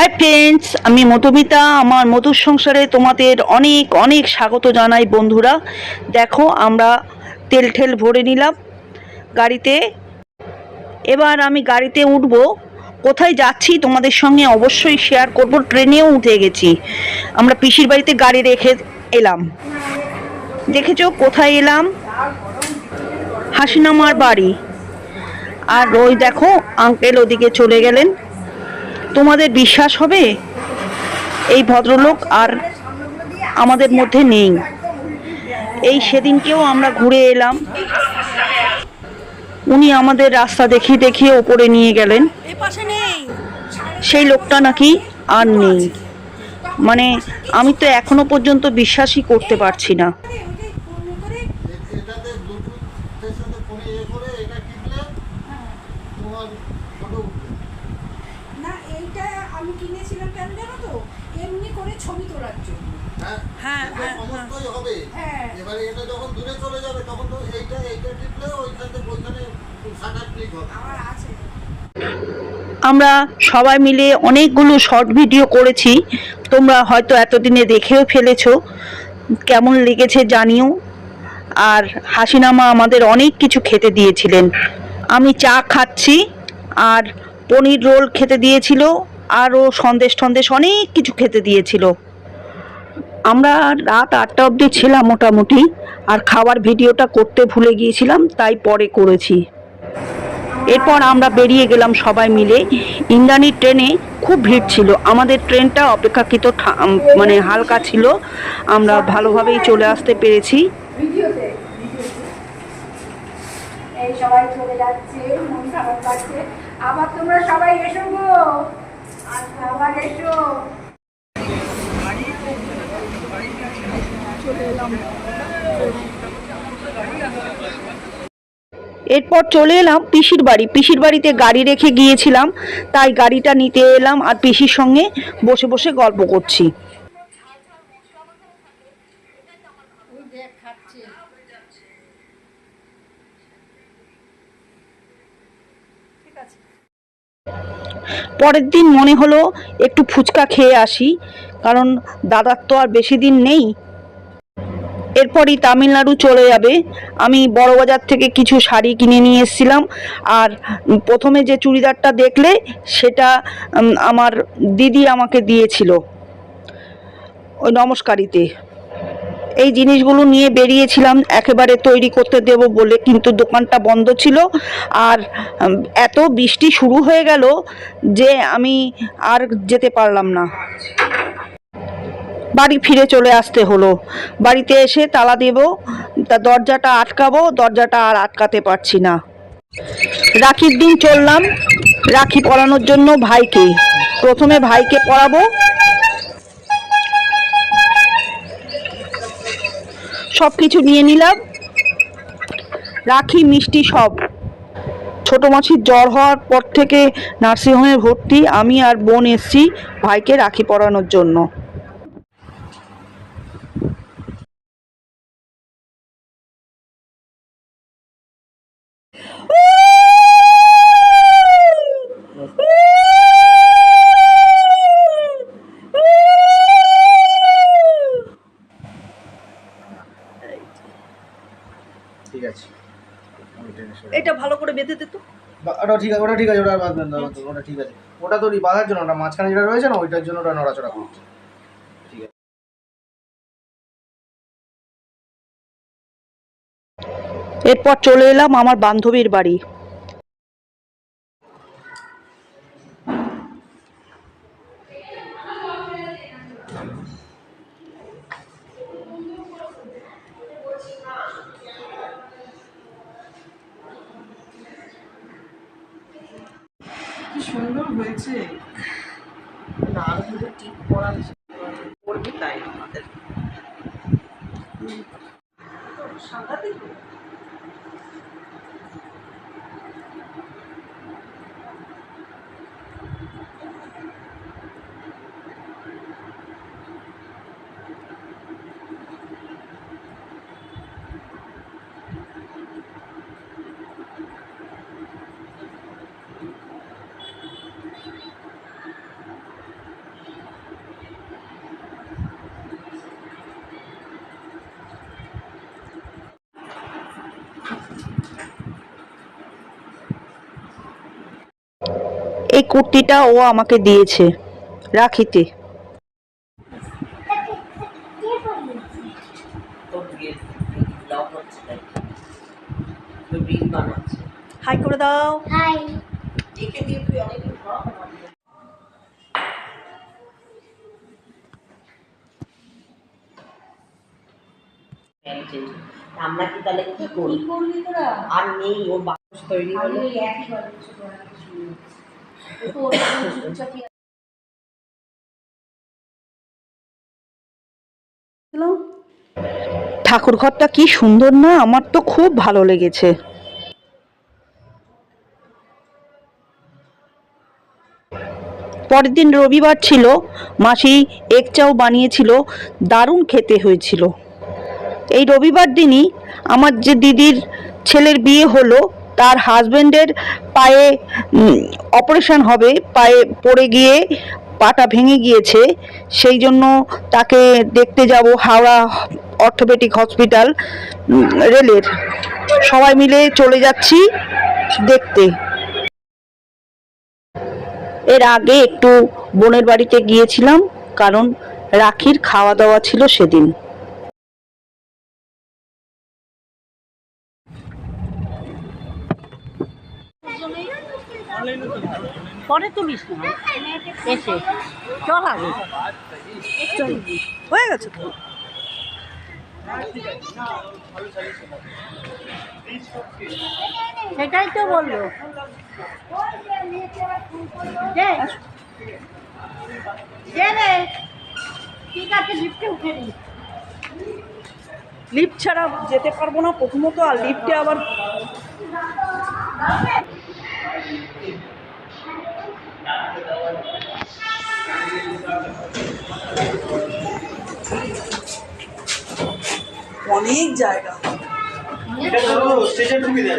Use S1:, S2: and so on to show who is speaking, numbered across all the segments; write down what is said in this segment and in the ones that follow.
S1: Hi friends আমি মধুমিতা। আমার মধুর সংসারে তোমাদের অনেক অনেক স্বাগত জানাই বন্ধুরা। দেখো, আমরা তেল ঠেল ভরে নিলাম গাড়িতে। এবার আমি গাড়িতে উঠব। কোথায় যাচ্ছি তোমাদের সঙ্গে অবশ্যই শেয়ার করব। ট্রেনেও উঠে গেছি। আমরা পিসির বাড়িতে গাড়ি রেখে এলাম। দেখেছ, কোথায় এলাম? হাসিনামার বাড়ি। আর ওই দেখো আঙ্কেল ওদিকে চলে গেলেন। তোমাদের বিশ্বাস হবে? এই ভদ্রলোক আর আমাদের মধ্যে নেই। এই সেদিনকেও আমরা ঘুরে এলাম। উনি আমাদের রাস্তা দেখিয়ে দেখিয়ে ওপরে নিয়ে গেলেন। সেই লোকটা নাকি আর নেই। মানে আমি তো এখনও পর্যন্ত বিশ্বাসই করতে পারছি না
S2: এটাতে ব্লুটুথের সাথে ফোনে ইয়ে করে এটা টিপলে তোমার ফটো উঠবে
S3: না এইটা আমি কিনেছিলাম কেন জানো তো এমনি করে ছবি তোলার জন্য
S2: হ্যাঁ
S3: হ্যাঁ, হ্যাঁ,
S2: সমস্তই হবে।
S3: হ্যাঁ।
S2: এবারে এটা যখন দূরে চলে যাবে তখন তো এইটা এইটা টিপলে ওইখানে ওইখানে শাটার ক্লিক হবে।
S3: আমার আছে।
S1: আমরা সবাই মিলে অনেকগুলো শর্ট ভিডিও করেছি। তোমরা হয়তো এতদিনে দেখেও ফেলেছো। কেমন লেগেছে জানিও। আর হাসিনামা আমাদের অনেক কিছু খেতে দিয়েছিলেন। আমি চা খাচ্ছি আর পনির রোল খেতে দিয়েছিল আরও সন্দেশ টন্দেশ অনেক কিছু খেতে দিয়েছিল। আমরা রাত আটটা অবধি ছিলাম মোটামুটি, আর খাওয়ার ভিডিওটা করতে ভুলে গিয়েছিলাম, তাই পরে করেছি। এরপর আমরা বেরিয়ে গেলাম সবাই মিলে। ইন্দ্রাণী ট্রেনে খুব ভিড় ছিল। আমাদের ট্রেনটা অপেক্ষাকৃত মানে হালকা ছিল। আমরা ভালোভাবেই চলে আসতে পেরেছি।
S4: সবাই আবার তোমরা সবাই এসো গো। আচ্ছা আবার এসো।
S1: এরপর চলে এলাম পিসির বাড়ি। পিসির বাড়িতে গাড়ি রেখে গিয়েছিলাম, তাই গাড়িটা নিতে এলাম আর পিসির সঙ্গে বসে বসে গল্প করছি। পরের দিন মনে হলো একটু ফুচকা খেয়ে আসি, কারণ দাদার তো আর বেশি দিন নেই। এরপরই তামিলনাড়ু চলে যাবে। আমি বড়বাজার থেকে কিছু শাড়ি কিনে নিয়ে এসেছিলাম। আর প্রথমে যে চুড়িদারটা দেখলে, সেটা আমার দিদি আমাকে দিয়েছিল। ওই নমস্কারিতে। এই জিনিসগুলো নিয়ে বেরিয়েছিলাম, একেবারে তৈরি করতে দেব বলে, কিন্তু দোকানটা বন্ধ ছিল। আর এত বৃষ্টি শুরু হয়ে গেল যে আমি আর যেতে পারলাম না। বাড়ি ফিরে চলে আসতে হলো। বাড়িতে এসে তালা দেব, তা দরজাটা আটকাবো, দরজাটা আর আটকাতে পারছি না। রাখির দিন চললাম, রাখি পরানোর জন্য ভাইকে। প্রথমে ভাইকে পরাবো সব কিছু নিয়ে নিলাম। রাখি, মিষ্টি সব। ছোট মাছির জ্বর হওয়ার পর থেকে নার্সিংহোমে ভর্তি। আমি আর বোন এসছি ভাইকে রাখি পরানোর জন্য।
S2: ঠিক আছে।
S1: এটা ভালো করে বেঁধে দে তো।
S2: ওটা ঠিক আছে ওটা ঠিক আছে ওটা বাদ দেন দাও, ওটা ঠিক আছে। ওটা তো বাঁধার জন্য ওটা মাঝখানে যেটা রয়েছে না ওইটার জন্য ওটা নড়াচড়া করছে। ঠিক আছে।
S1: এরপর চলে এলাম আমার বান্ধবীর বাড়ি।
S5: হয়েছে? না আরও দুটো টিপ পরা করবি তাই আমাদের। সাংঘাতিক
S1: এই কুর্তিটা ও আমাকে দিয়েছে। রাখিতে হাই করে দাও।
S4: হাই
S5: আমরা কি তাহলে কি করি আর নেই ওর বাস তৈরি
S4: আমি
S5: হলো
S4: একই
S1: ঠাকুর ঘরটা কি সুন্দর না? আমার তো খুব ভালো লেগেছে। পরের দিন রবিবার ছিল, মাসি এক চাও বানিয়েছিল, দারুণ খেতে হয়েছিল। এই রবিবার দিনই আমার যে দিদির ছেলের বিয়ে হলো তার হাজবেন্ডের পায়ে অপারেশন হবে, পায়ে পড়ে গিয়ে পাটা ভেঙে গিয়েছে, সেই জন্য তাকে দেখতে যাব হাওড়া অর্থোপেডিক হসপিটাল রেলের। সবাই মিলে চলে যাচ্ছি দেখতে। এর আগে একটু বোনের বাড়িতে গিয়েছিলাম, কারণ রাখির খাওয়া দাওয়া ছিল সেদিন।
S6: পরে তুলিস না এসে, চল আগে।
S1: হয়ে গেছে তো।
S6: সেটাই তো বলল। লিফটে
S1: লিফট ছাড়া যেতে পারব না, প্রথমত আর লিফটে আবার অনেক জায়গা।
S2: এটা তো স্টেশন সুবিধা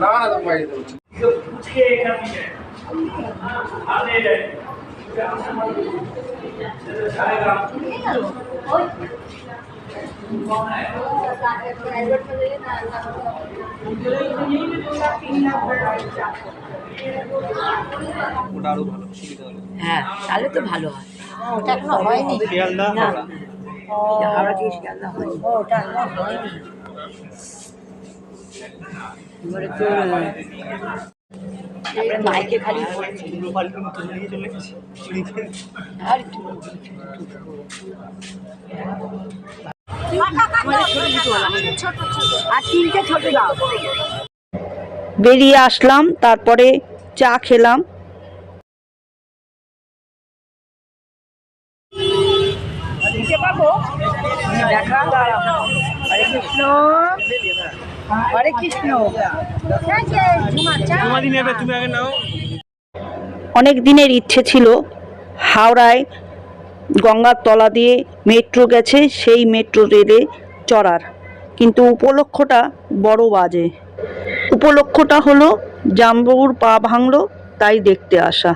S2: না না তো বাইরে
S6: হ্যাঁ তাহলে তো ভালো হয়। ওটা এখনও হয়নি। হাওড়া। থেকে শিয়ালদা হয়নি। ওটা এখনও হয়নি। এবারে তো তারপরে মাইকে খালি আর আর তিনটে ছোট দাও।
S1: বেরিয়ে আসলাম তারপরে চা খেলাম।
S6: হরে কৃষ্ণ। হরে কৃষ্ণ।
S1: অনেক দিনের ইচ্ছে ছিল হাওড়ায় গঙ্গার তলা দিয়ে মেট্রো গেছে, সেই মেট্রো রেলে চড়ার। কিন্তু উপলক্ষটা বড় বাজে। উপলক্ষটা হলো জামবাবুর পা ভাঙলো, তাই দেখতে আসা।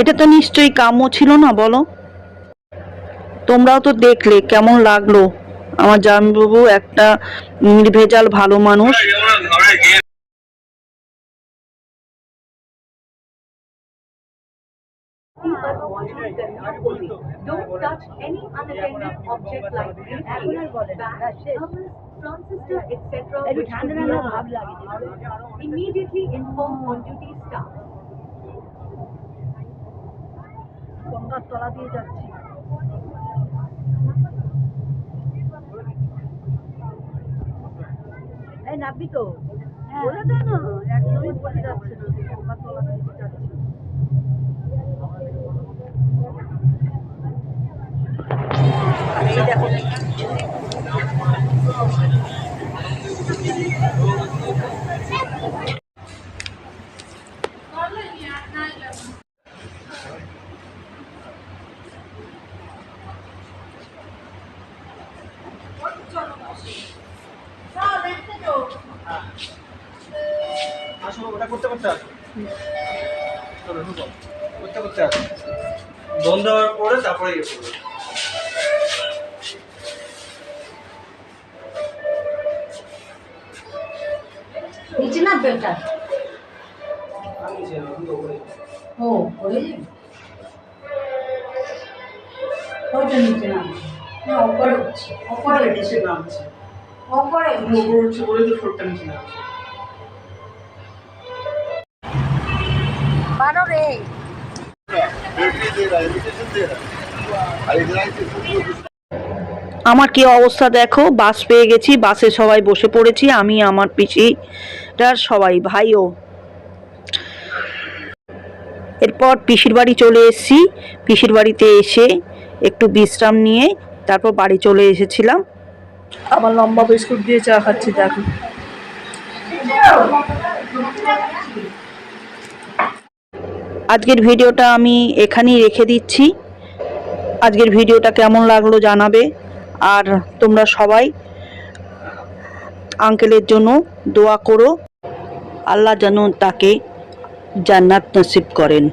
S1: এটা তো নিশ্চয়ই কাম্য ছিল না, বলো? তোমরাও তো দেখলে কেমন লাগল। আমার জামবাবু একটা নির্ভেজাল ভালো মানুষ।
S7: Don't touch any unattended object like transistor, etc. which could be alarmed. Immediately inform on duty staff.
S1: গঙ্গার তলা দিয়ে যাচ্ছি এই তো বলে দাও না একদমই বলে যাচ্ছে না গঙ্গার তলা দিয়ে যাচ্ছি দেখো
S2: ওটা করতে করতে আসো। করতে করতে আসো। বন্ধ হওয়ার পরে তারপরে ইয়ে করবে উপরে।
S6: ও পড়ে যাবে নিচে নামছে। না ওপরে উঠছে ওপরে
S2: নিচে নামছে।
S6: ওপরে
S2: উপরে উঠছো বলেই তো ঠোঁটটা নিচে নামছে।
S6: বারো রে।
S1: আমার কি অবস্থা দেখো? বাস পেয়ে গেছি বাসে সবাই বসে পড়েছি আমি আমার পিসিটার সবাই ভাইও। এরপর পিসির বাড়ি চলে এসেছি। পিসির বাড়িতে এসে একটু বিশ্রাম নিয়ে তারপর বাড়ি চলে এসেছিলাম।
S8: আমার লম্বা বিস্কুট দিয়ে চা খাচ্ছি দেখো।
S1: আজকের ভিডিওটা আমি এখানেই রেখে দিচ্ছি। আজকের ভিডিওটা কেমন লাগল জানাবে। আর তোমরা সবাই আঙ্কেলের জন্য দোয়া করো। আল্লাহ যেন তাকে জান্নাত নসিব করেন।